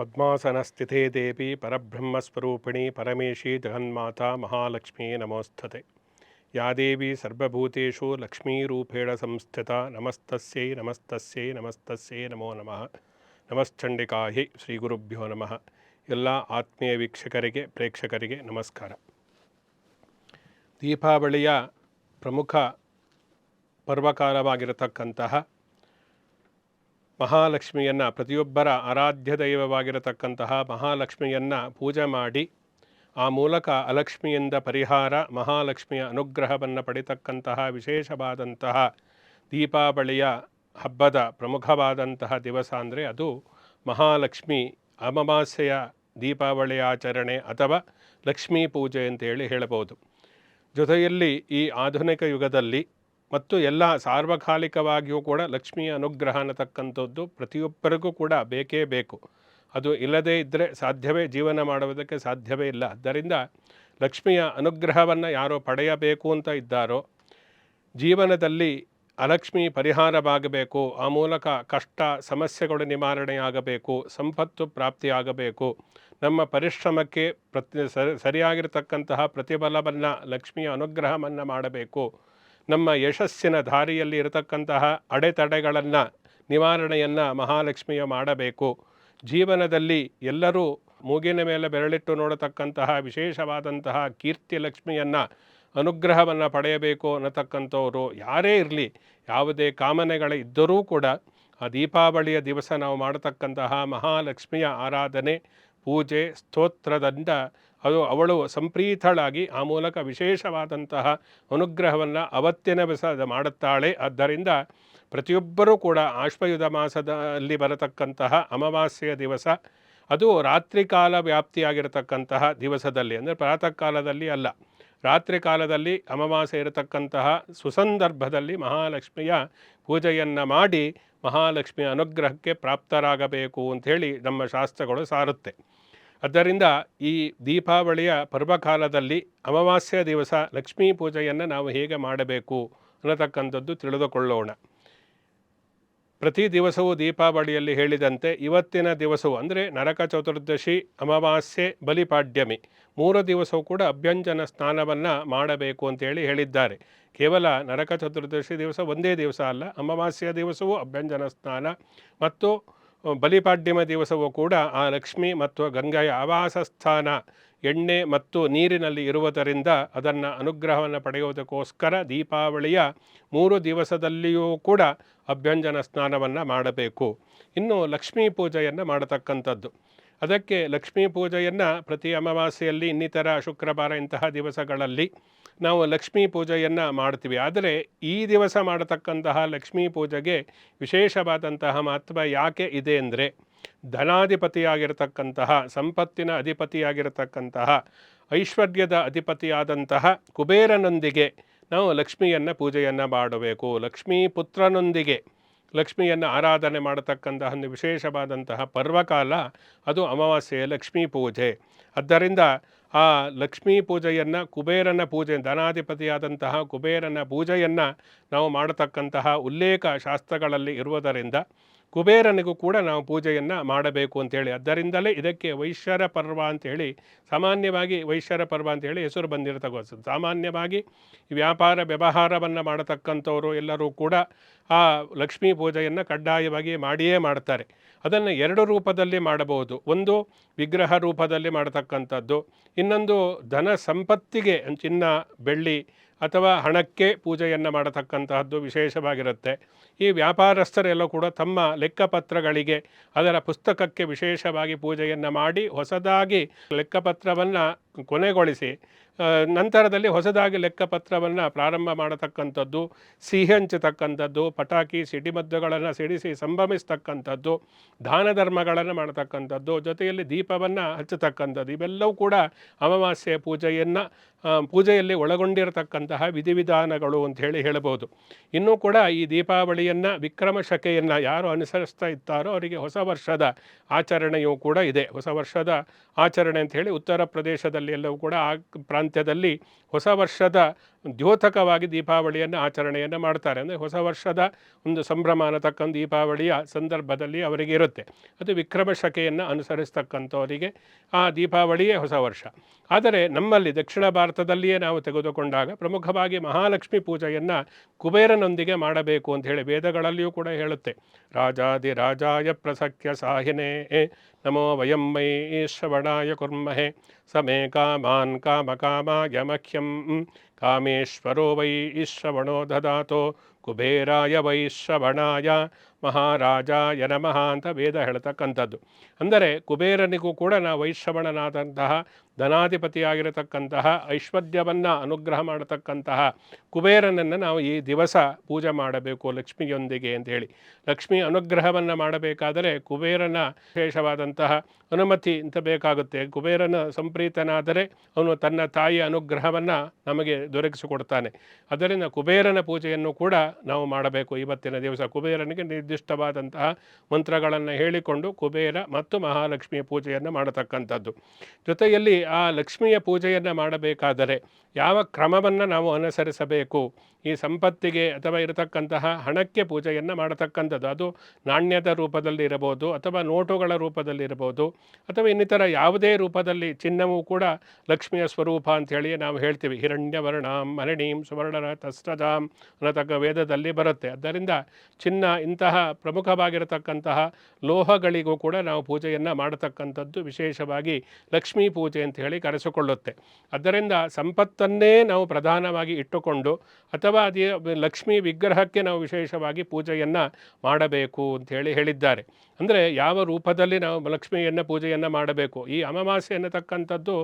ಪದ್ಮಾಸನಸ್ಥಿತೇ ದೇವಿ ಪರಬ್ರಹ್ಮಸ್ವರೂಪಿಣಿ ಪರಮೇಶಿ ಜಗನ್ಮಾತಾ ಮಹಾಲಕ್ಷ್ಮೀ ನಮೋಸ್ತತೆ. ಯಾ ದೇವಿ ಸರ್ವಭೂತೇಷು ಲಕ್ಷ್ಮೀರೂಪೇಣ ಸಂಸ್ಥಿತ ನಮಸ್ತಸ್ಯೈ ನಮಸ್ತಸ್ಯೈ ನಮಸ್ತಸ್ಯೈ ನಮೋ ನಮಃ. ನಮಶ್ಚಂಡಿಕಾಹಿ ಶ್ರೀ ಗುರುಭ್ಯೋ ನಮಃ. ಎಲ್ಲ ಆತ್ಮೀಯ ವೀಕ್ಷಕರಿಗೆ, ಪ್ರೇಕ್ಷಕರಿಗೆ ನಮಸ್ಕಾರ. ದೀಪಾವಳಿಯ ಪ್ರಮುಖ ಪರ್ವಕಾಲವಾಗಿರತಕ್ಕಂತಹ ಮಹಾಲಕ್ಷ್ಮಿಯನ್ನು, ಪ್ರತಿಯೊಬ್ಬರ ಆರಾಧ್ಯ ದೈವವಾಗಿರತಕ್ಕಂತಹ ಮಹಾಲಕ್ಷ್ಮಿಯನ್ನು ಪೂಜೆ ಮಾಡಿ, ಆ ಮೂಲಕ ಅಲಕ್ಷ್ಮಿಯಿಂದ ಪರಿಹಾರ, ಮಹಾಲಕ್ಷ್ಮಿಯ ಅನುಗ್ರಹವನ್ನು ಪಡಿತಕ್ಕಂತಹ ವಿಶೇಷವಾದಂತಹ ದೀಪಾವಳಿಯ ಹಬ್ಬದ ಪ್ರಮುಖವಾದಂತಹ ದಿವಸ ಅಂದರೆ ಅದು ಮಹಾಲಕ್ಷ್ಮಿ ಅಮಾವಾಸ್ಯೆಯ ದೀಪಾವಳಿ ಆಚರಣೆ ಅಥವಾ ಲಕ್ಷ್ಮೀ ಪೂಜೆ ಅಂತೇಳಿ ಹೇಳಬಹುದು. ಜೊತೆಯಲ್ಲಿ ಈ ಆಧುನಿಕ ಯುಗದಲ್ಲಿ ಮತ್ತು ಎಲ್ಲ ಸಾರ್ವಕಾಲಿಕವಾಗಿಯೂ ಕೂಡ ಲಕ್ಷ್ಮಿಯ ಅನುಗ್ರಹ ಅನ್ನತಕ್ಕಂಥದ್ದು ಪ್ರತಿಯೊಬ್ಬರಿಗೂ ಕೂಡ ಬೇಕೇ ಬೇಕು. ಅದು ಇಲ್ಲದೇ ಇದ್ದರೆ ಸಾಧ್ಯವೇ, ಜೀವನ ಮಾಡುವುದಕ್ಕೆ ಸಾಧ್ಯವೇ ಇಲ್ಲ. ಆದ್ದರಿಂದ ಲಕ್ಷ್ಮಿಯ ಅನುಗ್ರಹವನ್ನು ಯಾರೋ ಪಡೆಯಬೇಕು ಅಂತ ಇದ್ದಾರೋ, ಜೀವನದಲ್ಲಿ ಅಲಕ್ಷ್ಮಿ ಪರಿಹಾರವಾಗಬೇಕು. ಆ ಮೂಲಕ ಕಷ್ಟ, ಸಮಸ್ಯೆಗಳು ನಿವಾರಣೆಯಾಗಬೇಕು. ಸಂಪತ್ತು ಪ್ರಾಪ್ತಿಯಾಗಬೇಕು. ನಮ್ಮ ಪರಿಶ್ರಮಕ್ಕೆ ಪ್ರತಿ ಸರಿಯಾಗಿರತಕ್ಕಂತಹ ಪ್ರತಿಫಲವನ್ನು ಲಕ್ಷ್ಮಿಯ ಅನುಗ್ರಹವನ್ನು ಮಾಡಬೇಕು. ನಮ್ಮ ಯಶಸ್ಸಿನ ದಾರಿಯಲ್ಲಿ ಇರತಕ್ಕಂತಹ ಅಡೆತಡೆಗಳನ್ನು, ನಿವಾರಣೆಯನ್ನು ಮಹಾಲಕ್ಷ್ಮಿಯ ಮಾಡಬೇಕು. ಜೀವನದಲ್ಲಿ ಎಲ್ಲರೂ ಮೂಗಿನ ಮೇಲೆ ಬೆರಳಿಟ್ಟು ನೋಡತಕ್ಕಂತಹ ವಿಶೇಷವಾದಂತಹ ಕೀರ್ತಿ ಲಕ್ಷ್ಮಿಯನ್ನು ಅನುಗ್ರಹವನ್ನು ಪಡೆಯಬೇಕು ಅನ್ನತಕ್ಕಂಥವರು ಯಾರೇ ಇರಲಿ, ಯಾವುದೇ ಕಾಮನೆಗಳ ಇದ್ದರೂ ಕೂಡ ಆ ದೀಪಾವಳಿಯ ದಿವಸ ನಾವು ಮಾಡತಕ್ಕಂತಹ ಮಹಾಲಕ್ಷ್ಮಿಯ ಆರಾಧನೆ, ಪೂಜೆ, ಸ್ತೋತ್ರದಿಂದ ಅದು ಅವಳು ಸಂಪ್ರೀತಳಾಗಿ ಆ ಮೂಲಕ ವಿಶೇಷವಾದಂತಹ ಅನುಗ್ರಹವನ್ನು ಅವತ್ತಿನ ದಿವಸ ಮಾಡುತ್ತಾಳೆ. ಆದ್ದರಿಂದ ಪ್ರತಿಯೊಬ್ಬರೂ ಕೂಡ ಆಶ್ವಯುಧ ಮಾಸದಲ್ಲಿ ಬರತಕ್ಕಂತಹ ಅಮಾವಾಸ್ಯೆಯ ದಿವಸ, ಅದು ರಾತ್ರಿ ಕಾಲ ವ್ಯಾಪ್ತಿಯಾಗಿರತಕ್ಕಂತಹ ದಿವಸದಲ್ಲಿ, ಅಂದರೆ ಪ್ರಾತಃ ಕಾಲದಲ್ಲಿ ಅಲ್ಲ, ರಾತ್ರಿ ಕಾಲದಲ್ಲಿ ಅಮಾವಾಸ್ಯೆ ಇರತಕ್ಕಂತಹ ಸುಸಂದರ್ಭದಲ್ಲಿ ಮಹಾಲಕ್ಷ್ಮಿಯ ಪೂಜೆಯನ್ನು ಮಾಡಿ ಮಹಾಲಕ್ಷ್ಮಿಯ ಅನುಗ್ರಹಕ್ಕೆ ಪ್ರಾಪ್ತರಾಗಬೇಕು ಅಂಥೇಳಿ ನಮ್ಮ ಶಾಸ್ತ್ರಗಳು ಸಾರುತ್ತೆ. ಆದ್ದರಿಂದ ಈ ದೀಪಾವಳಿಯ ಪರ್ವಕಾಲದಲ್ಲಿ ಅಮಾವಾಸ್ಯ ದಿವಸ ಲಕ್ಷ್ಮೀ ಪೂಜೆಯನ್ನು ನಾವು ಹೇಗೆ ಮಾಡಬೇಕು ಅನ್ನತಕ್ಕಂಥದ್ದು ತಿಳಿದುಕೊಳ್ಳೋಣ. ಪ್ರತಿ ದಿವಸವೂ ದೀಪಾವಳಿಯಲ್ಲಿ ಹೇಳಿದಂತೆ ಇವತ್ತಿನ ದಿವಸವು ಅಂದರೆ ನರಕ ಚತುರ್ದಶಿ, ಅಮಾವಾಸ್ಯೆ, ಬಲಿಪಾಡ್ಯಮಿ ಮೂರು ದಿವಸವೂ ಕೂಡ ಅಭ್ಯಂಜನ ಸ್ನಾನವನ್ನು ಮಾಡಬೇಕು ಅಂತೇಳಿ ಹೇಳಿದ್ದಾರೆ. ಕೇವಲ ನರಕ ಚತುರ್ದಶಿ ದಿವಸ ಒಂದೇ ದಿವಸ ಅಲ್ಲ, ಅಮಾವಾಸ್ಯ ದಿವಸವೂ ಅಭ್ಯಂಜನ ಸ್ನಾನ ಮತ್ತು ಬಲಿಪಾಡ್ಯಮ ದಿವಸವೂ ಕೂಡ ಆ ಲಕ್ಷ್ಮಿ ಮತ್ತು ಗಂಗೆಯ ಆವಾಸ ಸ್ಥಾನ, ಎಣ್ಣೆ ಮತ್ತು ನೀರಿನಲ್ಲಿ ಇರುವುದರಿಂದ ಅದನ್ನು ಅನುಗ್ರಹವನ್ನು ಪಡೆಯುವುದಕ್ಕೋಸ್ಕರ ದೀಪಾವಳಿಯ ಮೂರು ದಿವಸದಲ್ಲಿಯೂ ಕೂಡ ಅಭ್ಯಂಜನ ಸ್ನಾನವನ್ನು ಮಾಡಬೇಕು. ಇನ್ನು ಲಕ್ಷ್ಮೀ ಪೂಜೆಯನ್ನು ಮಾಡತಕ್ಕಂಥದ್ದು. ಅದಕ್ಕೆ ಲಕ್ಷ್ಮೀ ಪೂಜೆಯನ್ನು ಪ್ರತಿ ಅಮಾವಾಸ್ಯೆಯಲ್ಲಿ ಇನ್ನಿತರ ಶುಕ್ರವಾರ ಇಂತಹ ದಿವಸಗಳಲ್ಲಿ ನಾವು ಲಕ್ಷ್ಮೀ ಪೂಜೆಯನ್ನು ಮಾಡ್ತೀವಿ. ಆದರೆ ಈ ದಿವಸ ಮಾಡತಕ್ಕಂತಹ ಲಕ್ಷ್ಮೀ ಪೂಜೆಗೆ ವಿಶೇಷವಾದಂತಹ ಮಹತ್ವ ಯಾಕೆ ಇದೆ ಅಂದರೆ ಧನಾಧಿಪತಿಯಾಗಿರತಕ್ಕಂತಹ, ಸಂಪತ್ತಿನ ಅಧಿಪತಿಯಾಗಿರತಕ್ಕಂತಹ, ಐಶ್ವರ್ಯದ ಅಧಿಪತಿಯಾದಂತಹ ಕುಬೇರನೊಂದಿಗೆ ನಾವು ಲಕ್ಷ್ಮಿಯನ್ನು ಪೂಜೆಯನ್ನು ಮಾಡಬೇಕು. ಲಕ್ಷ್ಮೀ ಪುತ್ರನೊಂದಿಗೆ ಲಕ್ಷ್ಮಿಯನ್ನು ಆರಾಧನೆ ಮಾಡತಕ್ಕಂತಹ ಒಂದು ವಿಶೇಷವಾದಂತಹ ಪರ್ವಕಾಲ, ಅದು ಅಮಾವಾಸ್ಯೆಯ ಲಕ್ಷ್ಮೀ ಪೂಜೆ. ಆದ್ದರಿಂದ ಆ ಲಕ್ಷ್ಮೀ ಪೂಜೆಯನ್ನು, ಕುಬೇರನ ಪೂಜೆ, ಧನಾಧಿಪತಿಯಾದಂತಹ ಕುಬೇರನ ಪೂಜೆಯನ್ನು ನಾವು ಮಾಡತಕ್ಕಂತಹ ಉಲ್ಲೇಖ ಶಾಸ್ತ್ರಗಳಲ್ಲಿ ಇರುವುದರಿಂದ ಕುಬೇರನಿಗೂ ಕೂಡ ನಾವು ಪೂಜೆಯನ್ನು ಮಾಡಬೇಕು ಅಂತೇಳಿ. ಅದರಿಂದಲೇ ಇದಕ್ಕೆ ವೈಶ್ಯರ ಪರ್ವ ಅಂತೇಳಿ, ಸಾಮಾನ್ಯವಾಗಿ ವೈಶ್ಯರ ಪರ್ವ ಅಂತೇಳಿ ಹೆಸರು ಬಂದಿರತಕ್ಕಂಥದ್ದು ಸಾಮಾನ್ಯವಾಗಿ ವ್ಯಾಪಾರ ವ್ಯವಹಾರವನ್ನು ಮಾಡತಕ್ಕಂಥವರು ಎಲ್ಲರೂ ಕೂಡ ಆ ಲಕ್ಷ್ಮೀ ಪೂಜೆಯನ್ನು ಕಡ್ಡಾಯವಾಗಿ ಮಾಡಿಯೇ ಮಾಡ್ತಾರೆ. ಅದನ್ನು ಎರಡು ರೂಪದಲ್ಲಿ ಮಾಡಬಹುದು. ಒಂದು ವಿಗ್ರಹ ರೂಪದಲ್ಲಿ ಮಾಡತಕ್ಕಂಥದ್ದು, ಇನ್ನೊಂದು ಧನ ಸಂಪತ್ತಿಗೆ ಚಿನ್ನ, ಬೆಳ್ಳಿ ಅಥವಾ ಹಣಕ್ಕೆ ಪೂಜೆಯನ್ನು ಮಾಡತಕ್ಕಂತಹದ್ದು ವಿಶೇಷವಾಗಿರುತ್ತೆ. ಈ ವ್ಯಾಪಾರಸ್ಥರೆಲ್ಲ ಕೂಡ ತಮ್ಮ ಲೆಕ್ಕಪತ್ರಗಳಿಗೆ ಅದರ ಪುಸ್ತಕಕ್ಕೆ ವಿಶೇಷವಾಗಿ ಪೂಜೆಯನ್ನು ಮಾಡಿ ಹೊಸದಾಗಿ ಲೆಕ್ಕಪತ್ರವನ್ನು ಕೊನೆಗೊಳಿಸಿ ನಂತರದಲ್ಲಿ ಹೊಸದಾಗಿ ಲೆಕ್ಕಪತ್ರವನ್ನು ಪ್ರಾರಂಭ ಮಾಡತಕ್ಕಂಥದ್ದು ಸಿಹಿ ಹಂಚತಕ್ಕಂಥದ್ದು ಪಟಾಕಿ ಸಿಡಿಮದ್ದುಗಳನ್ನು ಸಿಡಿಸಿ ಸಂಭ್ರಮಿಸ್ತಕ್ಕಂಥದ್ದು, ದಾನ ಧರ್ಮಗಳನ್ನು ಮಾಡತಕ್ಕಂಥದ್ದು, ಜೊತೆಯಲ್ಲಿ ದೀಪವನ್ನು ಹಚ್ಚತಕ್ಕಂಥದ್ದು, ಇವೆಲ್ಲವೂ ಕೂಡ ಅಮಾವಾಸ್ಯೆ ಪೂಜೆಯನ್ನು ಪೂಜೆಯಲ್ಲಿ ಒಳಗೊಂಡಿರತಕ್ಕಂತಹ ವಿಧಿವಿಧಾನಗಳು ಅಂತ ಹೇಳಿ ಹೇಳಬಹುದು. ಇನ್ನೂ ಕೂಡ ಈ ದೀಪಾವಳಿಯನ್ನು, ವಿಕ್ರಮ ಶಕೆಯನ್ನು ಯಾರು ಅನುಸರಿಸ್ತಾ ಇರ್ತಾರೋ ಅವರಿಗೆ ಹೊಸ ವರ್ಷದ ಆಚರಣೆಯೂ ಕೂಡ ಇದೆ. ಹೊಸ ವರ್ಷದ ಆಚರಣೆ ಅಂತ ಹೇಳಿ ಉತ್ತರ ಪ್ರದೇಶದಲ್ಲಿ ಎಲ್ಲವೂ ಕೂಡ ಆ ಪ್ರಾಂತ್ಯದಲ್ಲಿ ಹೊಸ ವರ್ಷದ ದ್ಯೋತಕವಾಗಿ ದೀಪಾವಳಿಯನ್ನು ಆಚರಣೆಯನ್ನು ಮಾಡ್ತಾರೆ. ಅಂದರೆ ಹೊಸ ವರ್ಷದ ಒಂದು ಸಂಭ್ರಮ ಅನ್ನತಕ್ಕಂಥ ದೀಪಾವಳಿಯ ಸಂದರ್ಭದಲ್ಲಿ ಅವರಿಗೆ ಇರುತ್ತೆ. ಅದು ವಿಕ್ರಮ ಶಕೆಯನ್ನು ಅನುಸರಿಸ್ತಕ್ಕಂಥವರಿಗೆ ಆ ದೀಪಾವಳಿಯೇ ಹೊಸ ವರ್ಷ. ಆದರೆ ನಮ್ಮಲ್ಲಿ ದಕ್ಷಿಣ ಭಾರತದಲ್ಲಿಯೇ ನಾವು ತೆಗೆದುಕೊಂಡಾಗ ಪ್ರಮುಖವಾಗಿ ಮಹಾಲಕ್ಷ್ಮಿ ಪೂಜೆಯನ್ನು ಕುಬೇರನೊಂದಿಗೆ ಮಾಡಬೇಕು ಅಂತ ಹೇಳಿ ವೇದಗಳಲ್ಲಿಯೂ ಕೂಡ ಹೇಳುತ್ತೆ. ರಾಜಾದಿ ರಾಜಾಯ ಪ್ರಸಖ್ಯ ಸಾಹಿನೇ ನಮೋ ವಯಂ ಮೈ ಶ್ರವಣಾಯ ಕುರ್ಮಹೆ ಸಮೇ ಕಾಮಾನ್ ಕಾಮ ಮಹ್ಯಂ ಕಾಮೇಶ್ವರೋ ವೈ ಶ್ರವಣೋ ದದಾತೋ ಕುಬೇರಾಯ ವೈಶ್ರವಣಾಯ ಮಹಾರಾಜಾಯ ನಮಃ ಅಂತ ವೇದ ಹೇಳ್ತಕ್ಕಂಥದ್ದು. ಅಂದರೆ ಕುಬೇರನಿಗೂ ಕೂಡ ನಾವು ವೈಶ್ರವಣನಾದಂತಹ ಧನಾಧಿಪತಿಯಾಗಿರತಕ್ಕಂತಹ ಐಶ್ವರ್ಯವನ್ನು ಅನುಗ್ರಹ ಮಾಡತಕ್ಕಂತಹ ಕುಬೇರನನ್ನು ನಾವು ಈ ದಿವಸ ಪೂಜೆ ಮಾಡಬೇಕು ಲಕ್ಷ್ಮಿಯೊಂದಿಗೆ ಅಂತ ಹೇಳಿ. ಲಕ್ಷ್ಮಿ ಅನುಗ್ರಹವನ್ನು ಮಾಡಬೇಕಾದರೆ ಕುಬೇರನ ವಿಶೇಷವಾದಂತಹ ಅನುಮತಿ ಅಂತ ಬೇಕಾಗುತ್ತೆ. ಕುಬೇರನ ಸಂಪ್ರೀತನಾದರೆ ಅವನು ತನ್ನ ತಾಯಿಯ ಅನುಗ್ರಹವನ್ನು ನಮಗೆ ದೊರಕಿಸಿಕೊಡ್ತಾನೆ. ಅದರಿಂದ ಕುಬೇರನ ಪೂಜೆಯನ್ನು ಕೂಡ ನಾವು ಮಾಡಬೇಕು ಇವತ್ತಿನ ದಿವಸ. ಕುಬೇರನಿಗೆ ನಿರ್ದಿಷ್ಟವಾದಂತಹ ಮಂತ್ರಗಳನ್ನು ಹೇಳಿಕೊಂಡು ಕುಬೇರ ಮತ್ತು ಮಹಾಲಕ್ಷ್ಮಿಯ ಪೂಜೆಯನ್ನು ಮಾಡತಕ್ಕಂಥದ್ದು. ಜೊತೆಯಲ್ಲಿ ಆ ಲಕ್ಷ್ಮಿಯ ಪೂಜೆಯನ್ನು ಮಾಡಬೇಕಾದರೆ ಯಾವ ಕ್ರಮವನ್ನು ನಾವು ಅನುಸರಿಸಬೇಕು? ಈ ಸಂಪತ್ತಿಗೆ ಅಥವಾ ಇರತಕ್ಕಂತಹ ಹಣಕ್ಕೆ ಪೂಜೆಯನ್ನು ಮಾಡತಕ್ಕಂಥದ್ದು, ಅದು ನಾಣ್ಯದ ರೂಪದಲ್ಲಿ ಇರಬಹುದು ಅಥವಾ ನೋಟುಗಳ ರೂಪದಲ್ಲಿ ಇರಬಹುದು ಅಥವಾ ಇನ್ನಿತರ ಯಾವುದೇ ರೂಪದಲ್ಲಿ ಚಿನ್ನವೂ ಕೂಡ ಲಕ್ಷ್ಮಿಯ ಸ್ವರೂಪ ಅಂಥೇಳಿ ನಾವು ಹೇಳ್ತೀವಿ. ಹಿರಣ್ಯವರ್ಣಾಂ, ಮರಣೀಂ, ಸುವರ್ಣರ ತಸ್ರಜಾಂ ಅನ್ನತಕ್ಕ ವೇದದಲ್ಲಿ ಬರುತ್ತೆ. ಆದ್ದರಿಂದ ಚಿನ್ನ ಇಂತಹ ಪ್ರಮುಖವಾಗಿರತಕ್ಕಂತಹ ಲೋಹಗಳಿಗೂ ಕೂಡ ನಾವು ಪೂಜೆಯನ್ನು ಮಾಡತಕ್ಕಂಥದ್ದು ವಿಶೇಷವಾಗಿ ಲಕ್ಷ್ಮೀ ಪೂಜೆ ಅಂತ ಹೇಳಿ ಕರೆಸಿಕೊಳ್ಳುತ್ತೆ. ಆದ್ದರಿಂದ ಸಂಪತ್ತನ್ನೇ ನಾವು ಪ್ರಧಾನವಾಗಿ ಇಟ್ಟುಕೊಂಡು ಅಥವಾ ಅದೇ ಲಕ್ಷ್ಮೀ ವಿಗ್ರಹಕ್ಕೆ ನಾವು ವಿಶೇಷವಾಗಿ ಪೂಜೆಯನ್ನು ಮಾಡಬೇಕು ಅಂಥೇಳಿ ಹೇಳಿದ್ದಾರೆ. ಅಂದರೆ ಯಾವ ರೂಪದಲ್ಲಿ ನಾವು ಲಕ್ಷ್ಮಿಯನ್ನು ಪೂಜೆಯನ್ನು ಮಾಡಬೇಕು? ಈ ಅಮಾವಾಸ್ಯೆ ಅನ್ನತಕ್ಕಂಥದ್ದು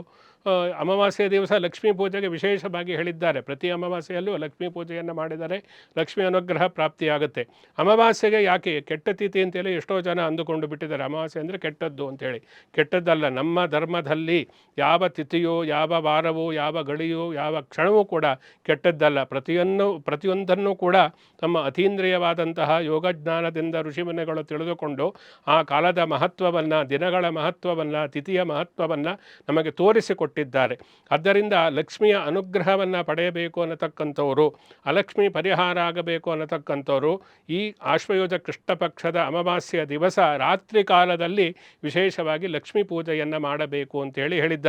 ಅಮಾವಾಸ್ಯೆ ದಿವಸ ಲಕ್ಷ್ಮೀ ಪೂಜೆಗೆ ವಿಶೇಷವಾಗಿ ಹೇಳಿದ್ದಾರೆ. ಪ್ರತಿ ಅಮಾವಾಸ್ಯೆಯಲ್ಲೂ ಲಕ್ಷ್ಮೀ ಪೂಜೆಯನ್ನು ಮಾಡಿದರೆ ಲಕ್ಷ್ಮಿ ಅನುಗ್ರಹ ಪ್ರಾಪ್ತಿಯಾಗುತ್ತೆ. ಅಮಾವಾಸ್ಯೆಗೆ ಯಾಕೆ ಕೆಟ್ಟ ತಿಥಿ ಅಂತೇಳಿ ಎಷ್ಟೋ ಜನ ಅಂದುಕೊಂಡು ಬಿಟ್ಟಿದ್ದಾರೆ. ಅಮಾವಾಸ್ಯೆ ಅಂದರೆ ಕೆಟ್ಟದ್ದು ಅಂತೇಳಿ. ಕೆಟ್ಟದ್ದಲ್ಲ, ನಮ್ಮ ಧರ್ಮದಲ್ಲಿ ಯಾವ ತಿಥಿಯೋ, ಯಾವ ವಾರವೋ, ಯಾವ ಗಳಿಯೋ, ಯಾವ ಕ್ಷಣವೂ ಕೂಡ ಕೆಟ್ಟದ್ದಲ್ಲ. ಪ್ರತಿಯೊಂದು, ಪ್ರತಿಯೊಂದನ್ನು ಕೂಡ ತಮ್ಮ ಅತೀಂದ್ರಿಯವಾದಂತಹ ಯೋಗಜ್ಞಾನದಿಂದ ಋಷಿಮುನಿಗಳು ತಿಳಿದುಕೊಂಡು ಆ ಕಾಲದ ಮಹತ್ವವನ್ನು, ದಿನಗಳ ಮಹತ್ವವನ್ನು, ತಿಥಿಯ ಮಹತ್ವವನ್ನು ನಮಗೆ ತೋರಿಸಿಕೊಟ್ಟಿದ್ದಾರೆ. ಆದ್ದರಿಂದ ಲಕ್ಷ್ಮಿಯ ಅನುಗ್ರಹವನ್ನು ಪಡೆಯಬೇಕು ಅನ್ನತಕ್ಕಂಥವರು, ಅಲಕ್ಷ್ಮಿ ಪರಿಹಾರ ಆಗಬೇಕು ಅನ್ನತಕ್ಕಂಥವರು, ಈ ಆಶ್ವಯುಜ ಕೃಷ್ಣ ಪಕ್ಷದ ಅಮಾವಾಸ್ಯ ದಿವಸ ರಾತ್ರಿ ಕಾಲದಲ್ಲಿ ವಿಶೇಷವಾಗಿ ಲಕ್ಷ್ಮೀ ಪೂಜೆಯನ್ನು ಮಾಡಬೇಕು ಅಂತೇಳಿ ಹೇಳಿದ್ದಾರೆ.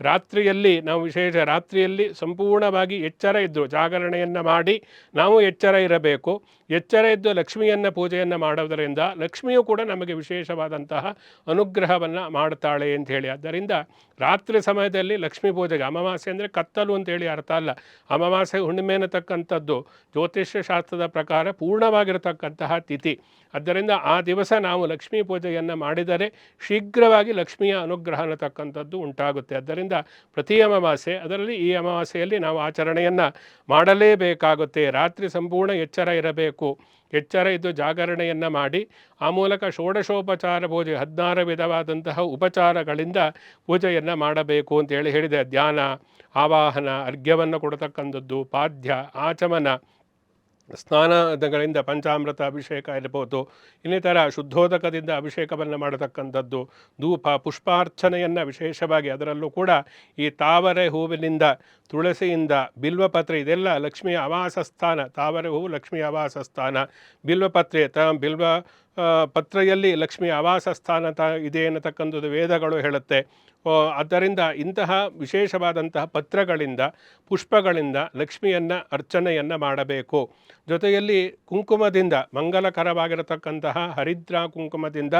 ರಾತ್ರಿಯಲ್ಲಿ ನಾವು ವಿಶೇಷ ರಾತ್ರಿಯಲ್ಲಿ ಸಂಪೂರ್ಣವಾಗಿ ಎಚ್ಚರ ಇದ್ದು ಜಾಗರಣೆಯನ್ನು ಮಾಡಿ ನಾವು ಎಚ್ಚರ ಇರಬೇಕು. ಎಚ್ಚರ ಇದ್ದು ಲಕ್ಷ್ಮಿಯನ್ನು ಪೂಜೆಯನ್ನು ಮಾಡೋದರಿಂದ ಲಕ್ಷ್ಮಿಯು ಕೂಡ ನಮಗೆ ವಿಶೇಷವಾದಂತಹ ಅನುಗ್ರಹವನ್ನು ಮಾಡ್ತಾಳೆ ಅಂತ ಹೇಳಿ. ಆದ್ದರಿಂದ ರಾತ್ರಿ ಸಮಯದಲ್ಲಿ ಲಕ್ಷ್ಮೀ ಪೂಜೆಗೆ ಅಮಾವಾಸ್ಯೆ ಅಂದರೆ ಕತ್ತಲು ಅಂತೇಳಿ ಅರ್ಥ ಅಲ್ಲ. ಅಮಾವಾಸ್ಯೆ ಹುಣ್ಣಿಮೆ ಅನ್ನತಕ್ಕಂಥದ್ದು ಜ್ಯೋತಿಷ್ಯ ಶಾಸ್ತ್ರದ ಪ್ರಕಾರ ಪೂರ್ಣವಾಗಿರತಕ್ಕಂತಹ ತಿಥಿ. ಆದ್ದರಿಂದ ಆ ದಿವಸ ನಾವು ಲಕ್ಷ್ಮೀ ಪೂಜೆಯನ್ನು ಮಾಡಿದರೆ ಶೀಘ್ರವಾಗಿ ಲಕ್ಷ್ಮಿಯ ಅನುಗ್ರಹ ಅನ್ನತಕ್ಕಂಥದ್ದು ಉಂಟಾಗುತ್ತೆ ಆದ್ದರಿಂದ ಪ್ರತಿ ಅಮಾವಾಸ್ಯೆ, ಅದರಲ್ಲಿ ಈ ಅಮಾವಾಸ್ಯೆಯಲ್ಲಿ ನಾವು ಆಚರಣೆಯನ್ನು ಮಾಡಲೇಬೇಕಾಗುತ್ತೆ. ರಾತ್ರಿ ಸಂಪೂರ್ಣ ಎಚ್ಚರ ಇರಬೇಕು. ಎಚ್ಚರ ಇದ್ದು ಜಾಗರಣೆಯನ್ನು ಮಾಡಿ, ಆ ಮೂಲಕ ಷೋಡಶೋಪಚಾರ ಪೂಜೆ, ಹದಿನಾರು ವಿಧವಾದಂತಹ ಉಪಚಾರಗಳಿಂದ ಪೂಜೆಯನ್ನು ಮಾಡಬೇಕು ಅಂತೇಳಿ ಹೇಳಿದೆ. ಧ್ಯಾನ, ಆವಾಹನ, ಅರ್ಘ್ಯವನ್ನು ಕೊಡತಕ್ಕಂಥದ್ದು, ಪಾದ್ಯ, ಆಚಮನ ಸ್ನಾನಗಳಿಂದ ಪಂಚಾಮೃತ ಅಭಿಷೇಕ ಇರ್ಬೋದು ಇನ್ನಿತರ ಶುದ್ಧೋದಕದಿಂದ ಅಭಿಷೇಕವನ್ನು ಮಾಡತಕ್ಕಂಥದ್ದು ಧೂಪ, ಪುಷ್ಪಾರ್ಚನೆಯನ್ನು ವಿಶೇಷವಾಗಿ ಅದರಲ್ಲೂ ಕೂಡ ಈ ತಾವರೆ ಹೂವಿನಿಂದ, ತುಳಸಿಯಿಂದ, ಬಿಲ್ವಪತ್ರೆ ಇದೆಲ್ಲ ಲಕ್ಷ್ಮಿಯ ಆವಾಸ ಸ್ಥಾನ ತಾವರೆ ಹೂವು ಲಕ್ಷ್ಮಿಯ ಆವಾಸ ಸ್ಥಾನ ಬಿಲ್ವಪತ್ರೆ ತ, ಬಿಲ್ವ ಪತ್ರೆಯಲ್ಲಿ ಲಕ್ಷ್ಮಿ ಆವಾಸ ಸ್ಥಾನ ತ ಇದೆ ಅನ್ನತಕ್ಕಂಥದ್ದು ವೇದಗಳು ಹೇಳುತ್ತೆ. ಆದ್ದರಿಂದ ಇಂತಹ ವಿಶೇಷವಾದಂತಹ ಪತ್ರಗಳಿಂದ, ಪುಷ್ಪಗಳಿಂದ ಲಕ್ಷ್ಮಿಯನ್ನು ಅರ್ಚನೆಯನ್ನು ಮಾಡಬೇಕು. ಜೊತೆಯಲ್ಲಿ ಕುಂಕುಮದಿಂದ, ಮಂಗಲಕರವಾಗಿರತಕ್ಕಂತಹ ಹರಿದ್ರ ಕುಂಕುಮದಿಂದ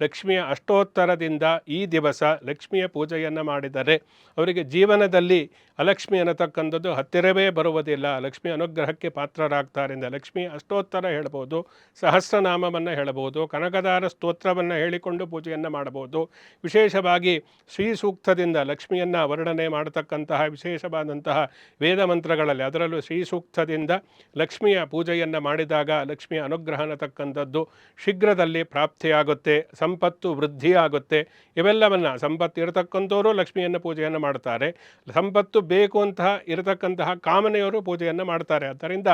ಲಕ್ಷ್ಮಿಯ ಅಷ್ಟೋತ್ತರದಿಂದ ಈ ದಿವಸ ಲಕ್ಷ್ಮಿಯ ಪೂಜೆಯನ್ನು ಮಾಡಿದರೆ ಅವರಿಗೆ ಜೀವನದಲ್ಲಿ ಅಲಕ್ಷ್ಮಿ ಅನ್ನತಕ್ಕಂಥದ್ದು ಹತ್ತಿರವೇ ಬರುವುದಿಲ್ಲ. ಲಕ್ಷ್ಮಿ ಅನುಗ್ರಹಕ್ಕೆ ಪಾತ್ರರಾಗ್ತಾರಿಂದ ಲಕ್ಷ್ಮಿ ಅಷ್ಟೋತ್ತರ ಹೇಳ್ಬೋದು, ಸಹಸ್ರನಾಮವನ್ನು ಹೇಳಬಹುದು ಕನಕದಾರ ಸ್ತೋತ್ರವನ್ನು ಹೇಳಿಕೊಂಡು ಪೂಜೆಯನ್ನು ಮಾಡಬಹುದು. ವಿಶೇಷವಾಗಿ ಶ್ರೀ ಸೂಕ್ತದಿಂದ ಲಕ್ಷ್ಮಿಯನ್ನು ವರ್ಣನೆ ಮಾಡತಕ್ಕಂತಹ ವಿಶೇಷವಾದಂತಹ ವೇದ ಮಂತ್ರಗಳಲ್ಲಿ, ಅದರಲ್ಲೂ ಶ್ರೀ ಸೂಕ್ತದಿಂದ ಲಕ್ಷ್ಮಿಯ ಪೂಜೆಯನ್ನು ಮಾಡಿದಾಗ ಲಕ್ಷ್ಮಿಯ ಅನುಗ್ರಹ ಅನ್ನತಕ್ಕಂಥದ್ದು ಶೀಘ್ರದಲ್ಲಿ ಪ್ರಾಪ್ತಿಯಾಗುತ್ತೆ, ಸಂಪತ್ತು ವೃದ್ಧಿಯಾಗುತ್ತೆ ಇವೆಲ್ಲವನ್ನು ಸಂಪತ್ತು ಇರತಕ್ಕಂಥವರು ಲಕ್ಷ್ಮಿಯನ್ನು ಪೂಜೆಯನ್ನು ಮಾಡ್ತಾರೆ. ಸಂಪತ್ತು ಬೇಕು ಅಂತ ಇರತಕ್ಕಂತಹ ಕಾಮನೆಯವರು ಪೂಜೆಯನ್ನು ಮಾಡ್ತಾರೆ. ಆದ್ದರಿಂದ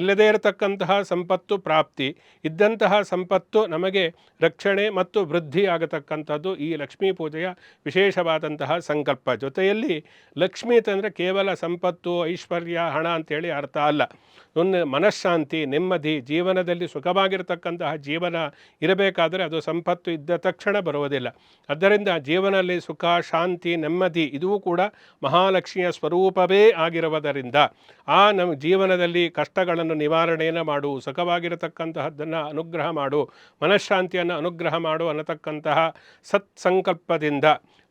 ಇಲ್ಲದೇ ಇರತಕ್ಕಂತಹ ಸಂಪತ್ತು, ಪ್ರಾಪ್ತಿ, ಇದ್ದಂತಹ ಸಂಪ ಸಂಪತ್ತು ನಮಗೆ ರಕ್ಷಣೆ ಮತ್ತು ವೃದ್ಧಿ ಆಗತಕ್ಕಂಥದ್ದು ಈ ಲಕ್ಷ್ಮೀ ಪೂಜೆಯ ವಿಶೇಷವಾದಂತಹ ಸಂಕಲ್ಪ. ಜೊತೆಯಲ್ಲಿ ಲಕ್ಷ್ಮೀ ಅಂತಂದರೆ ಕೇವಲ ಸಂಪತ್ತು, ಐಶ್ವರ್ಯ, ಹಣ ಅಂತೇಳಿ ಅರ್ಥ ಅಲ್ಲ. ಒಂದು ಮನಃಶಾಂತಿ, ನೆಮ್ಮದಿ, ಜೀವನದಲ್ಲಿ ಸುಖವಾಗಿರತಕ್ಕಂತಹ ಜೀವನ ಇರಬೇಕಾದರೆ ಅದು ಸಂಪತ್ತು ಇದ್ದ ತಕ್ಷಣ ಬರುವುದಿಲ್ಲ. ಆದ್ದರಿಂದ ಜೀವನದಲ್ಲಿ ಸುಖ, ಶಾಂತಿ, ನೆಮ್ಮದಿ ಇದೂ ಕೂಡ ಮಹಾಲಕ್ಷ್ಮಿಯ ಸ್ವರೂಪವೇ ಆಗಿರುವುದರಿಂದ ಆ ನಮ್ಮ ಜೀವನದಲ್ಲಿ ಕಷ್ಟಗಳನ್ನು ನಿವಾರಣೆಯನ್ನು ಮಾಡು, ಸುಖವಾಗಿರತಕ್ಕಂತಹದ್ದನ್ನು ಅನುಗ್ರಹ ಮಾಡು. ಮನಃಶಾಂತಿಯನ್ನು ಅನುಗ್ರಹ ಮಾಡು ಅನ್ನತಕ್ಕಂತಹ ಸತ್ಸಂಕಲ್ಪದಿಂದ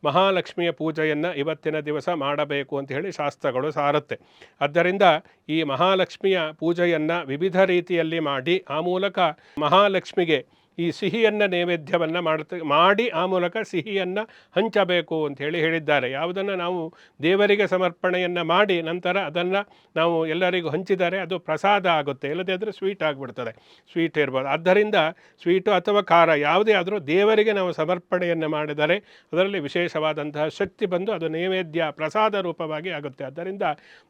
ಮಹಾಲಕ್ಷ್ಮಿಯ ಪೂಜೆಯನ್ನು ಇವತ್ತಿನ ದಿವಸ ಮಾಡಬೇಕು ಅಂತ ಹೇಳಿ ಶಾಸ್ತ್ರಗಳು ಸಾರುತ್ತೆ. ಆದ್ದರಿಂದ ಈ ಮಹಾಲಕ್ಷ್ಮಿಯ ಪೂಜೆಯನ್ನು ವಿವಿಧ ರೀತಿಯಲ್ಲಿ ಮಾಡಿ ಆ ಮೂಲಕ ಮಹಾಲಕ್ಷ್ಮಿಗೆ ಈ ಸಿಹಿಯನ್ನು ನೈವೇದ್ಯವನ್ನು ಮಾಡ್ತ ಮಾಡಿ ಆ ಮೂಲಕ ಸಿಹಿಯನ್ನು ಹಂಚಬೇಕು ಅಂತ ಹೇಳಿ ಹೇಳಿದ್ದಾರೆ. ಯಾವುದನ್ನು ನಾವು ದೇವರಿಗೆ ಸಮರ್ಪಣೆಯನ್ನು ಮಾಡಿ ನಂತರ ಅದನ್ನು ನಾವು ಎಲ್ಲರಿಗೂ ಹಂಚಿದರೆ ಅದು ಪ್ರಸಾದ ಆಗುತ್ತೆ. ಇಲ್ಲದೇ ಆದರೆ ಸ್ವೀಟ್ ಆಗಿಬಿಡ್ತದೆ. ಸ್ವೀಟ್ ಇರ್ಬೋದು. ಆದ್ದರಿಂದ ಸ್ವೀಟು ಅಥವಾ ಖಾರ ಯಾವುದೇ ಆದರೂ ದೇವರಿಗೆ ನಾವು ಸಮರ್ಪಣೆಯನ್ನು ಮಾಡಿದರೆ ಅದರಲ್ಲಿ ವಿಶೇಷವಾದಂತಹ ಶಕ್ತಿ ಬಂದು ಅದು ನೈವೇದ್ಯ ಪ್ರಸಾದ ರೂಪವಾಗಿ ಆಗುತ್ತೆ. ಆದ್ದರಿಂದ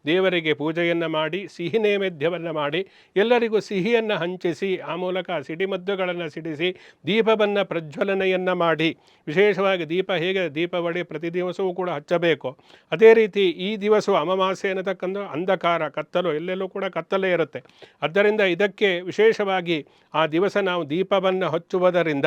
ದೇವರಿಗೆ ಪೂಜೆಯನ್ನು ಮಾಡಿ, ಸಿಹಿ ನೈವೇದ್ಯವನ್ನು ಮಾಡಿ ಎಲ್ಲರಿಗೂ ಸಿಹಿಯನ್ನು ಹಂಚಿಸಿ ಆ ಮೂಲಕ ಸಿಡಿಮದ್ದುಗಳನ್ನು ಸಿಡಿಸಿ ದೀಪವನ್ನು ಪ್ರಜ್ವಲನೆಯನ್ನು ಮಾಡಿ. ವಿಶೇಷವಾಗಿ ದೀಪ ಹೇಗೆ ದೀಪಾವಳಿ ಪ್ರತಿ ದಿವಸವೂ ಕೂಡ ಹಚ್ಚಬೇಕು. ಅದೇ ರೀತಿ ಈ ದಿವಸವು ಅಮಾವಾಸ್ಯೆ ಅನ್ನತಕ್ಕಂಥ ಅಂಧಕಾರ, ಕತ್ತಲು ಎಲ್ಲೆಲ್ಲೂ ಕೂಡ ಕತ್ತಲೇ ಇರುತ್ತೆ. ಆದ್ದರಿಂದ ಇದಕ್ಕೆ ವಿಶೇಷವಾಗಿ ಆ ದಿವಸ ನಾವು ದೀಪವನ್ನು ಹಚ್ಚುವುದರಿಂದ,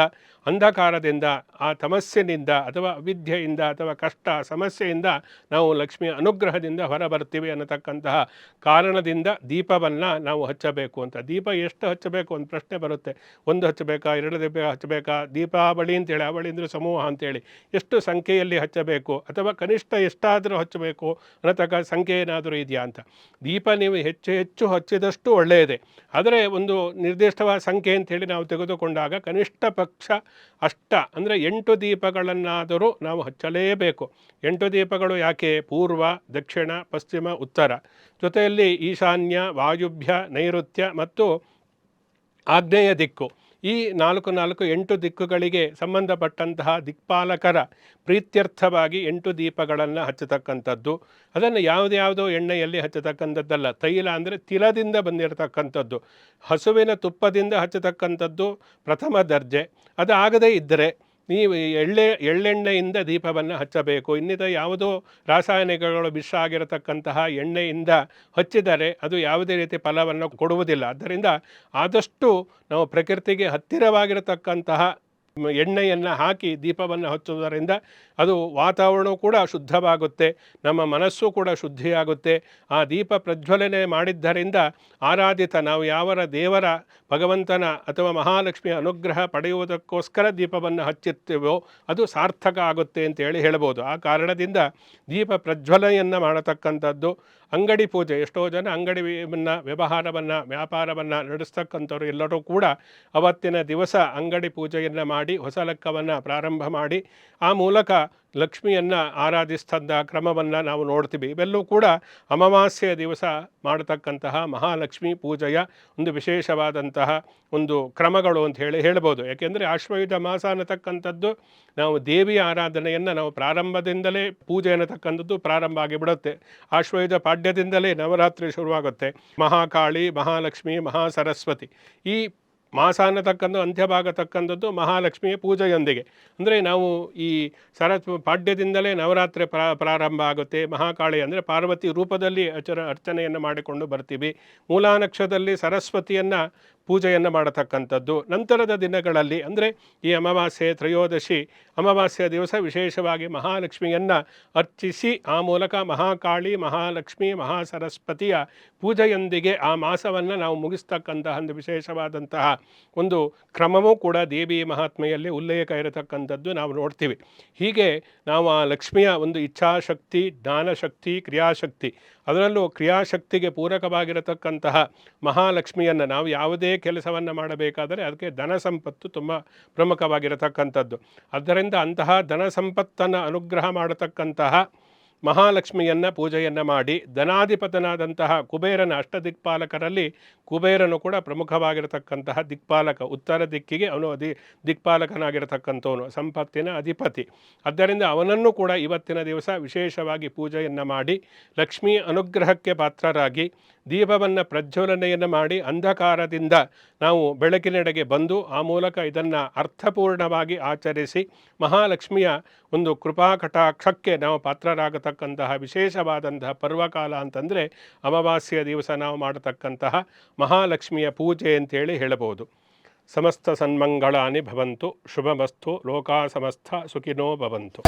ಅಂಧಕಾರದಿಂದ, ಆ ತಮಸ್ಸಿನಿಂದ ಅಥವಾ ಅವಿದ್ಯೆಯಿಂದ ಅಥವಾ ಕಷ್ಟ, ಸಮಸ್ಯೆಯಿಂದ ನಾವು ಲಕ್ಷ್ಮಿಯ ಅನುಗ್ರಹದಿಂದ ಹೊರಬರ್ತೀವಿ ಅನ್ನತಕ್ಕಂತಹ ಕಾರಣದಿಂದ ದೀಪವನ್ನು ನಾವು ಹಚ್ಚಬೇಕು ಅಂತ. ದೀಪ ಎಷ್ಟು ಹಚ್ಚಬೇಕು ಒಂದು ಪ್ರಶ್ನೆ ಬರುತ್ತೆ. ಒಂದು ಹಚ್ಚಬೇಕಾ? ಎರಡು ದೀಪ ಹಚ್ಚಬೇಕಾ ದೀಪಾವಳಿ ಅಂತೇಳಿ ಅವಳಿ ಅಂದರೆ ಸಮೂಹ ಅಂತೇಳಿ. ಎಷ್ಟು ಸಂಖ್ಯೆಯಲ್ಲಿ ಹಚ್ಚಬೇಕು? ಅಥವಾ ಕನಿಷ್ಠ ಎಷ್ಟಾದರೂ ಹಚ್ಚಬೇಕು? ಅನ್ನತಕ್ಕ ಸಂಖ್ಯೆ ಏನಾದರೂ ಇದೆಯಾ ಅಂತ. ದೀಪ ನೀವು ಹೆಚ್ಚು ಹೆಚ್ಚು ಹಚ್ಚಿದಷ್ಟು ಒಳ್ಳೆಯದೇ. ಆದರೆ ಒಂದು ನಿರ್ದಿಷ್ಟವಾದ ಸಂಖ್ಯೆ ಅಂತೇಳಿ ನಾವು ತೆಗೆದುಕೊಂಡಾಗ ಕನಿಷ್ಠ ಪಕ್ಷ ಅಷ್ಟ, ಅಂದರೆ ಎಂಟು ದೀಪಗಳನ್ನಾದರೂ ನಾವು ಹಚ್ಚಲೇಬೇಕು. ಎಂಟು ದೀಪಗಳು ಯಾಕೆ? ಪೂರ್ವ, ದಕ್ಷಿಣ, ಪಶ್ಚಿಮ, ಉತ್ತರ. ಜೊತೆಯಲ್ಲಿ ಈಶಾನ್ಯ, ವಾಯುಭ್ಯ, ನೈಋತ್ಯ ಮತ್ತು ಆಗ್ನೇಯ ದಿಕ್ಕು. ಈ ನಾಲ್ಕು ನಾಲ್ಕು ಎಂಟು ದಿಕ್ಕುಗಳಿಗೆ ಸಂಬಂಧಪಟ್ಟಂತಹ ದಿಕ್ಪಾಲಕರ ಪ್ರೀತ್ಯರ್ಥವಾಗಿ ಎಂಟು ದೀಪಗಳನ್ನು ಹಚ್ಚತಕ್ಕಂಥದ್ದು. ಅದನ್ನು ಯಾವುದ್ಯಾವುದೋ ಎಣ್ಣೆಯಲ್ಲಿ ಹಚ್ಚತಕ್ಕಂಥದ್ದಲ್ಲ. ತೈಲ ಅಂದರೆ ತಿಲದಿಂದ ಬಂದಿರತಕ್ಕಂಥದ್ದು. ಹಸುವಿನ ತುಪ್ಪದಿಂದ ಹಚ್ಚತಕ್ಕಂಥದ್ದು ಪ್ರಥಮ ದರ್ಜೆ. ಅದಾಗದೇ ಇದ್ದರೆ ನೀವು ಎಳ್ಳೆ, ಎಳ್ಳೆಣ್ಣೆಯಿಂದ ದೀಪವನ್ನು ಹಚ್ಚಬೇಕು. ಇನ್ನಿತ ಯಾವುದೋ ರಾಸಾಯನಿಕಗಳು ಮಿಶ್ರ ಆಗಿರತಕ್ಕಂತಹ ಎಣ್ಣೆಯಿಂದ ಹಚ್ಚಿದರೆ ಅದು ಯಾವುದೇ ರೀತಿ ಫಲವನ್ನು ಕೊಡುವುದಿಲ್ಲ. ಆದ್ದರಿಂದ ಆದಷ್ಟು ನಾವು ಪ್ರಕೃತಿಗೆ ಹತ್ತಿರವಾಗಿರತಕ್ಕಂತಹ ಎಣ್ಣೆಯನ್ನು ಹಾಕಿ ದೀಪವನ್ನು ಹಚ್ಚುವುದರಿಂದ ಅದು ವಾತಾವರಣವು ಕೂಡ ಶುದ್ಧವಾಗುತ್ತೆ, ನಮ್ಮ ಮನಸ್ಸು ಕೂಡ ಶುದ್ಧಿಯಾಗುತ್ತೆ. ಆ ದೀಪ ಪ್ರಜ್ವಲನೆ ಮಾಡಿದ್ದರಿಂದ ಆರಾಧಿತ ನಾವು ಯಾವರ ದೇವರ ಭಗವಂತನ ಅಥವಾ ಮಹಾಲಕ್ಷ್ಮಿಯ ಅನುಗ್ರಹ ಪಡೆಯುವುದಕ್ಕೋಸ್ಕರ ದೀಪವನ್ನು ಹಚ್ಚುತ್ತೇವೋ ಅದು ಸಾರ್ಥಕ ಆಗುತ್ತೆ ಅಂತ ಹೇಳಿ ಹೇಳ್ಬೋದು. ಆ ಕಾರಣದಿಂದ ದೀಪ ಪ್ರಜ್ವಲನೆಯನ್ನು ಮಾಡತಕ್ಕಂಥದ್ದು ಅಂಗಡಿ ಪೂಜೆ. ಎಷ್ಟೋ ಜನ ಅಂಗಡಿಯನ್ನು ವ್ಯವಹಾರವನ್ನು, ವ್ಯಾಪಾರವನ್ನು ನಡೆಸ್ತಕ್ಕಂಥವ್ರು ಎಲ್ಲರೂ ಕೂಡ ಅವತ್ತಿನ ದಿವಸ ಅಂಗಡಿ ಪೂಜೆಯನ್ನು ಮಾಡಿ ಹೊಸ ಲೆಕ್ಕವನ್ನು ಪ್ರಾರಂಭ ಮಾಡಿ, ಆ ಮೂಲಕ ಲಕ್ಷ್ಮಿಯನ್ನು ಆರಾಧಿಸ್ತಂಥ ಕ್ರಮವನ್ನು ನಾವು ನೋಡ್ತೀವಿ. ಇವೆಲ್ಲವೂ ಕೂಡ ಅಮಾವಾಸ್ಯೆಯ ದಿವಸ ಮಾಡತಕ್ಕಂತಹ ಮಹಾಲಕ್ಷ್ಮಿ ಪೂಜೆಯ ಒಂದು ವಿಶೇಷವಾದಂತಹ ಒಂದು ಕ್ರಮಗಳು ಅಂತ ಹೇಳಿ ಹೇಳ್ಬೋದು. ಯಾಕೆಂದರೆ ಆಶ್ವಯುಧ ಮಾಸ ಅನ್ನತಕ್ಕಂಥದ್ದು ನಾವು ದೇವಿಯ ಆರಾಧನೆಯನ್ನು ನಾವು ಪ್ರಾರಂಭದಿಂದಲೇ ಪೂಜೆ ಅನ್ನತಕ್ಕಂಥದ್ದು ಪ್ರಾರಂಭ ಆಗಿಬಿಡುತ್ತೆ. ಆಶ್ವಯುಧ ಪಾಡ್ಯದಿಂದಲೇ ನವರಾತ್ರಿ ಶುರುವಾಗುತ್ತೆ. ಮಹಾಕಾಳಿ, ಮಹಾಲಕ್ಷ್ಮಿ ಮಹಾ ಸರಸ್ವತಿ ಈ ಮಾಸ ಅನ್ನತಕ್ಕಂಥ ಅಂತ್ಯವಾಗತಕ್ಕಂಥದ್ದು ಮಹಾಲಕ್ಷ್ಮಿಯ ಪೂಜೆಯೊಂದಿಗೆ. ಅಂದರೆ ನಾವು ಈ ಸರಸ್ ಪಾಡ್ಯದಿಂದಲೇ ನವರಾತ್ರಿ ಪ್ರಾ, ಪ್ರಾರಂಭ ಆಗುತ್ತೆ. ಮಹಾಕಾಳಿ ಅಂದರೆ ಪಾರ್ವತಿ ರೂಪದಲ್ಲಿ ಅಚರ ಅರ್ಚನೆಯನ್ನು ಮಾಡಿಕೊಂಡು ಬರ್ತೀವಿ. ಮೂಲಾನಕ್ಷದಲ್ಲಿ ಸರಸ್ವತಿಯನ್ನು ಪೂಜೆಯನ್ನು ಮಾಡತಕ್ಕಂಥದ್ದು. ನಂತರದ ದಿನಗಳಲ್ಲಿ ಅಂದರೆ ಈ ಅಮಾವಾಸ್ಯೆ, ತ್ರಯೋದಶಿ, ಅಮಾವಾಸ್ಯೆಯ ದಿವಸ ವಿಶೇಷವಾಗಿ ಮಹಾಲಕ್ಷ್ಮಿಯನ್ನು ಅರ್ಚಿಸಿ, ಆ ಮೂಲಕ ಮಹಾಕಾಳಿ, ಮಹಾಲಕ್ಷ್ಮಿ, ಮಹಾಸರಸ್ವತಿಯ ಪೂಜೆಯೊಂದಿಗೆ ಆ ಮಾಸವನ್ನು ನಾವು ಮುಗಿಸ್ತಕ್ಕಂತಹ ಒಂದು ವಿಶೇಷವಾದಂತಹ ಒಂದು ಕ್ರಮವೂ ಕೂಡ ದೇವಿ ಮಹಾತ್ಮೆಯಲ್ಲಿ ಉಲ್ಲೇಖ ಇರತಕ್ಕಂಥದ್ದು ನಾವು ನೋಡ್ತೀವಿ. ಹೀಗೆ ನಾವು ಆ ಲಕ್ಷ್ಮಿಯ ಒಂದು ಇಚ್ಛಾಶಕ್ತಿ, ಜ್ಞಾನಶಕ್ತಿ, ಕ್ರಿಯಾಶಕ್ತಿ ಅದರಲ್ಲೂ ಕ್ರಿಯಾಶಕ್ತಿಗೆ ಪೂರಕವಾಗಿರತಕ್ಕಂತಹ ಮಹಾಲಕ್ಷ್ಮಿಯನ್ನು ನಾವು ಯಾವುದೇ ಕೆಲಸವನ್ನು ಮಾಡಬೇಕಾದರೆ ಅದಕ್ಕೆ ಧನ ಸಂಪತ್ತು ತುಂಬ ಪ್ರಮುಖವಾಗಿರತಕ್ಕಂಥದ್ದು. ಆದ್ದರಿಂದ ಅಂತಹ ಧನ ಸಂಪತ್ತನ್ನು ಅನುಗ್ರಹ ಮಾಡತಕ್ಕಂತಹ ಮಹಾಲಕ್ಷ್ಮಿಯನ್ನು ಪೂಜೆಯನ್ನು ಮಾಡಿ ಧನಾಧಿಪತನಾದಂತಹ ಕುಬೇರನ ಅಷ್ಟದಿಕ್ಪಾಲಕರಲ್ಲಿ ಕುಬೇರನು ಕೂಡ ಪ್ರಮುಖವಾಗಿರತಕ್ಕಂತಹ ದಿಕ್ಪಾಲಕ, ಉತ್ತರ ದಿಕ್ಕಿಗೆ ಅವನು ಅದಿ ದಿಕ್ಪಾಲಕನಾಗಿರತಕ್ಕಂಥವನು, ಸಂಪತ್ತಿನ ಅಧಿಪತಿ. ಆದ್ದರಿಂದ ಅವನನ್ನು ಕೂಡ ಇವತ್ತಿನ ದಿವಸ ವಿಶೇಷವಾಗಿ ಪೂಜೆಯನ್ನು ಮಾಡಿ ಲಕ್ಷ್ಮೀ ಅನುಗ್ರಹಕ್ಕೆ ಪಾತ್ರರಾಗಿ ದೀಪವನ್ನು ಪ್ರಜ್ವಲನೆಯನ್ನು ಮಾಡಿ ಅಂಧಕಾರದಿಂದ ನಾವು ಬೆಳಕಿನೆಡೆಗೆ ಬಂದು ಆ ಮೂಲಕ ಇದನ್ನು ಅರ್ಥಪೂರ್ಣವಾಗಿ ಆಚರಿಸಿ ಮಹಾಲಕ್ಷ್ಮಿಯ ಒಂದು ಕೃಪಾ ಕಟಾಕ್ಷಕ್ಕೆ ನಾವು ಪಾತ್ರರಾಗತಕ್ಕಂತಹ ವಿಶೇಷವಾದಂತಹ ಪರ್ವಕಾಲ ಅಂತಂದರೆ ಅಮಾವಾಸ್ಯ ದಿವಸ ನಾವು ಮಾಡತಕ್ಕಂತಹ ಮಹಾಲಕ್ಷ್ಮಿಯ ಪೂಜೆ ಅಂತೇಳಿ ಹೇಳಬಹುದು. ಸಮಸ್ತ ಸನ್ಮಂಗಳಾನಿ ಭವಂತು, ಶುಭಮಸ್ತು ಲೋಕಾ ಸಮಸ್ತ ಸುಖಿನೋ ಭವಂತು.